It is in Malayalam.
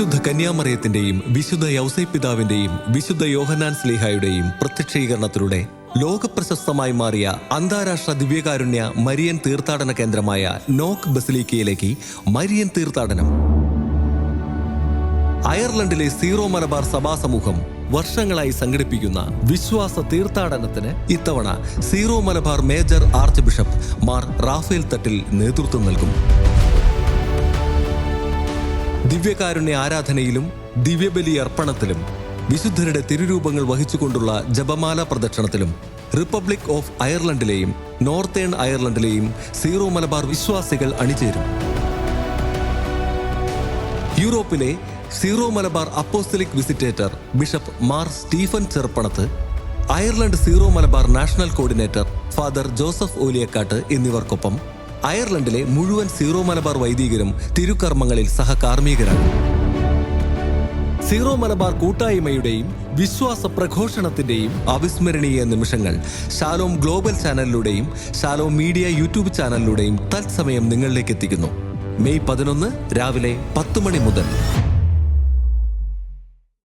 വിശുദ്ധ കന്യാമറിയത്തിന്റെയും വിശുദ്ധ യൗസൈ പിതാവിന്റെയും വിശുദ്ധ യോഹനാൻ സ്ലീഹായുടെയും പ്രത്യക്ഷീകരണത്തിലൂടെ ലോകപ്രശസ്തമായി മാറിയ അന്താരാഷ്ട്ര ദിവ്യകാരുണ്യ മരിയൻ തീർത്ഥാടന കേന്ദ്രമായ നോക്ക് ബസിലിക്കയിലേക്ക് മരിയൻ തീർത്ഥാടനം. അയർലൻഡിലെ സീറോ മലബാർ സഭാ സമൂഹം വർഷങ്ങളായി സംഘടിപ്പിക്കുന്ന വിശ്വാസ തീർത്ഥാടനത്തിന് ഇത്തവണ Syro Malabar major archbishop Mar Raphael Thattil നേതൃത്വം നൽകും. ദിവ്യകാരുണ്യ ആരാധനയിലും ദിവ്യബലി അർപ്പണത്തിലും വിശുദ്ധരുടെ തിരുരൂപങ്ങൾ വഹിച്ചുകൊണ്ടുള്ള ജപമാല പ്രദക്ഷിണത്തിലും റിപ്പബ്ലിക് ഓഫ് അയർലൻഡിലെയും നോർത്തേൺ അയർലൻഡിലെയും സീറോ മലബാർ വിശ്വാസികൾ അണിചേരും. യൂറോപ്പിലെ Syro Malabar apostolic visitator bishop Mar Stephen Cheruppanath Ireland Syro Malabar national coordinator father Joseph Oliyakkat എന്നിവർക്കൊപ്പം അയർലൻഡിലെ മുഴുവൻ സീറോ മലബാർ വൈദികരും തിരുക്കർമ്മങ്ങളിൽ സഹകാർമ്മികരാണ്. സീറോ മലബാർ കൂട്ടായ്മയുടെയും വിശ്വാസ പ്രഘോഷണത്തിന്റെയും അവിസ്മരണീയ നിമിഷങ്ങൾ ശാലോം ഗ്ലോബൽ ചാനലിലൂടെയും ശാലോം മീഡിയ യൂട്യൂബ് ചാനലിലൂടെയും തത്സമയം നിങ്ങളിലേക്ക് എത്തിക്കുന്നു മെയ് പതിനൊന്ന് രാവിലെ പത്ത് മണി മുതൽ.